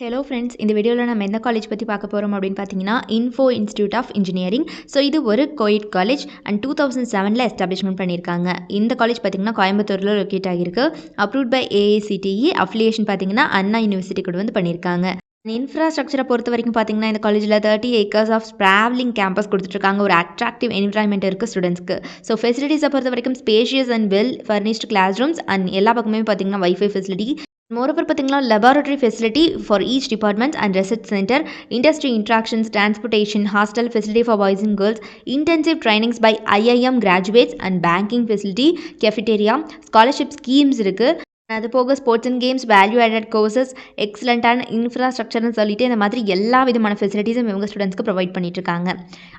Hello friends இந்த வீடியோவில் நம்ம எந்த காலேஜ் பற்றி பார்க்க போகிறோம் அப்படின்னு பார்த்தீங்கன்னா Info institute of engineering so இது ஒரு coed college and two thousand செவனில் எஸ்டாப்ளிஷ்மெண்ட் பண்ணியிருக்காங்க. இந்த காலேஜ் பார்த்தீங்கன்னா கோயம்புத்தூரில் லொக்கேட் ஆகியிருக்கு. அப்ரூவ்ட் பை ஏஐசிடிஇ அஃபிலியேஷன் பார்த்தீங்கன்னா அண்ணா யூனிவர்சிட்டி கூட வந்து பண்ணியிருக்காங்க. இன்ஃப்ராஸ்ட்ரக்சரை பொறுத்த வரைக்கும் பார்த்தீங்கன்னா இந்த காலேஜில் thirty acres of travelling campus கொடுத்துட்ருக்காங்க. ஒரு அட்ராக்டிவ் என்விரான்மெண்ட் இருக்குது ஸ்டூடெண்ட்ஸ்க்கு ஸோ ஃபெசிலிட்டிஸை பொறுத்த வரைக்கும் spacious and well furnished classrooms and எல்லா பக்கமே பார்த்தீங்கன்னா வைஃபை ஃபெசிலிட்டி மோரோவர் பார்த்தீங்கன்னா laboratory facility for each department and research centre industry interactions transportation hostel facility for boys and girls intensive trainings by IIM graduates and banking facility cafeteria scholarship schemes இருக்குது அது போக sports and games value added courses எக்ஸலண்ட்டான இன்ஃப்ராஸ்ட்ரக்சர்னு சொல்லிட்டு இந்த மாதிரி எல்லா விதமான ஃபெசிலிட்டிஸும் இவங்க ஸ்டூடெண்ட்ஸ்க்கு ப்ரொவைட் பண்ணிட்டுருக்காங்க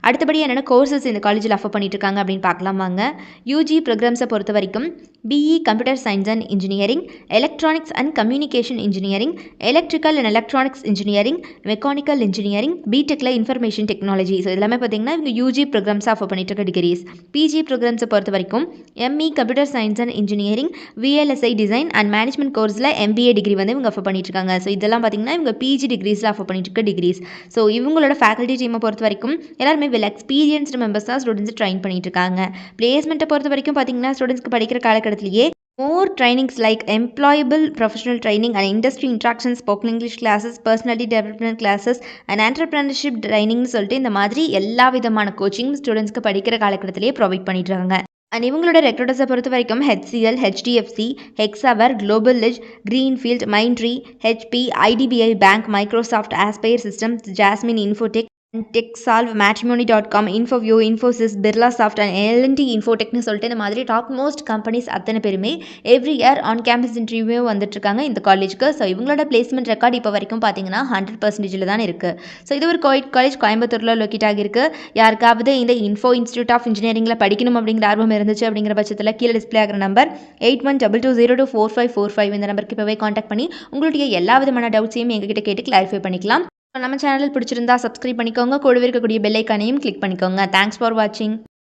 அடுத்தபடி என்னென்ன கோர்சஸ் இந்த காலேஜில் அஃபர் பண்ணிட்டுருக்காங்க அப்படின்னு பார்க்கலாம் வாங்க. யூஜி ப்ரோக்ராம்ஸை பொறுத்த வரைக்கும் BE computer science and engineering electronics and communication engineering electrical and electronics engineering mechanical engineering பிடெக்கில் information technology so எல்லாமே பார்த்தீங்கன்னா இவங்க யூஜி ப்ரோக்ராம்ஸை அஃபர் பண்ணிட்டுருக்க டிகிரிஸ் பிஜி ப்ரோக்ராம்ஸை பொறுத்த வரைக்கும் ME computer science and engineering VLSI design and management கோர்ஸில் MBA degree வந்து இவங்க ஆஃபர் பண்ணிட்டுருக்காங்க. ஸோ இதெல்லாம் பார்த்தீங்கன்னா இவங்க பிஜி டிகிரிஸில் ஆஃபர் பண்ணிட்டு இருக்க டிகிரிஸ் ஸோ இவங்களோட ஃபேக்கல்ட்டி டீமை பொறுத்த வரைக்கும் எல்லாருமே வெல் எக்ஸ்பீரியன்ஸ்டு மெம்பர்ஸ் தான் ஸ்டூடெண்ட்ஸ் ட்ரைன் பண்ணிட்டு இருக்காங்க பிளேஸ்மெண்ட்டை பொறுத்த வரைக்கும் பார்த்தீங்கன்னா ஸ்டூடெண்ட்ஸ்க்கு படிக்கிற காலகட்டத்திலேயே more trainings like employable professional training and industry interaction spoken English classes personality development classes and entrepreneurship ட்ரைனிங்னு சொல்லிட்டு இந்த மாதிரி எல்லா விதமான கோச்சிங் ஸ்டூடெண்ட்ஸ்க்கு படிக்கிற காலகட்டத்திலேயே ப்ரொவைட் பண்ணிட்டு இருக்காங்க அண்ட் இவங்களோட ரெக்ரூட்டர்ஸை பொறுத்த வரைக்கும் HCL HDFC Hexaware global லிஜ் Greenfield Mindtree HP IDBI bank Microsoft Aspire system Jasmine Infotech Techsolve Matrimony dot com Infoview Infosys Birla soft and L and T இன்ஃபோடெக்னு சொல்லிட்டு இந்த மாதிரி டாப் மோஸ்ட் கம்பெனிஸ் அத்தனை பேருமே every year on campus interview வந்துட்டுருக்காங்க இந்த காலேஜுக்கு so இவங்களோட placement record இப்போ வரைக்கும் பார்த்தீங்கன்னா ஹண்ட்ரட் பர்சன்டேஜில் தான் இருக்குது ஸோ இது ஒரு கோயிட் காலேஜ் கோயம்புத்தூரில் லொக்கேட் ஆகிருக்கு யாருக்காவது இந்த இன்ஃபோ இன்ஸ்டியூட் ஆஃப் இன்ஜினியரிங்கில் படிக்கணும் அப்படிங்கிற ஆர்வம் இருந்துச்சு அப்படிங்கிற பட்சத்தில் கீழே டிஸ்பிளே ஆகிற number eight one double two zero two four five four five இந்த நம்பருக்கு இப்போவே காண்டாக்ட் பண்ணி உங்களுடைய எல்லா விதமான டவுட்ஸையும் எங்ககிட்ட கேட்டு கிளாரிஃபை பண்ணிக்கலாம். நம்ம சேனல் பிடிச்சிருந்தா சப்ஸ்கிரைப் பண்ணிக்கோங்க. கூடவே இருக்கக்கூடிய பெல்லைக்கானையும் கிளிக் பண்ணிக்கோங்க. தேங்க்ஸ் ஃபார் வாட்சிங்